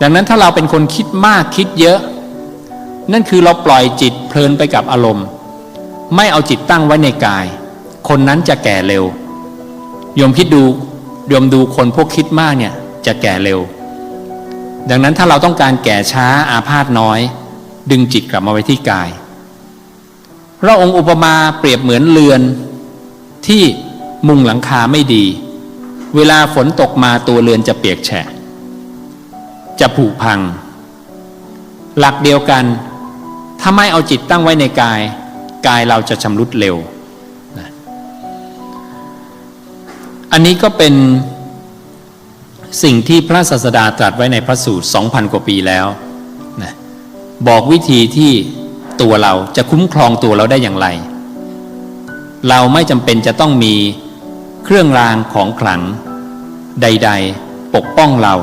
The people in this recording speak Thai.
ดังนั้นถ้าเราเป็นคนคิดมากคิดเยอะ นั่นคือเราปล่อยจิตเพลินไปกับอารมณ์ ไม่เอาจิตตั้งไว้ในกาย คนนั้นจะแก่เร็วโยมคิดดูโยมดูคนพวกคิดมากเนี่ยจะแก่เร็ว ดังนั้นถ้าเราต้องการแก่ช้าอาพาธน้อย ดึงจิตกลับมาไว้ที่กายพระองค์อุปมาเปรียบเหมือนเรือนที่มุงหลังคาไม่ดี เวลาฝนตกมาตัวเรือนจะเปียกแฉะ จะผุพัง หลักเดียวกัน ถ้าไม่เอาจิตตั้งไว้ในกาย กายเราจะชำรุดเร็วนะอันนี้ก็เป็นสิ่งที่พระศาสดาตรัสไว้ในพระสูตร 2,000 กว่าปีแล้วนะบอกวิธีที่ตัวเราจะคุ้มครองตัวเราได้อย่างไร เราไม่จำเป็นจะต้องมีเครื่องรางของขลังใด ๆ ปกป้องเรา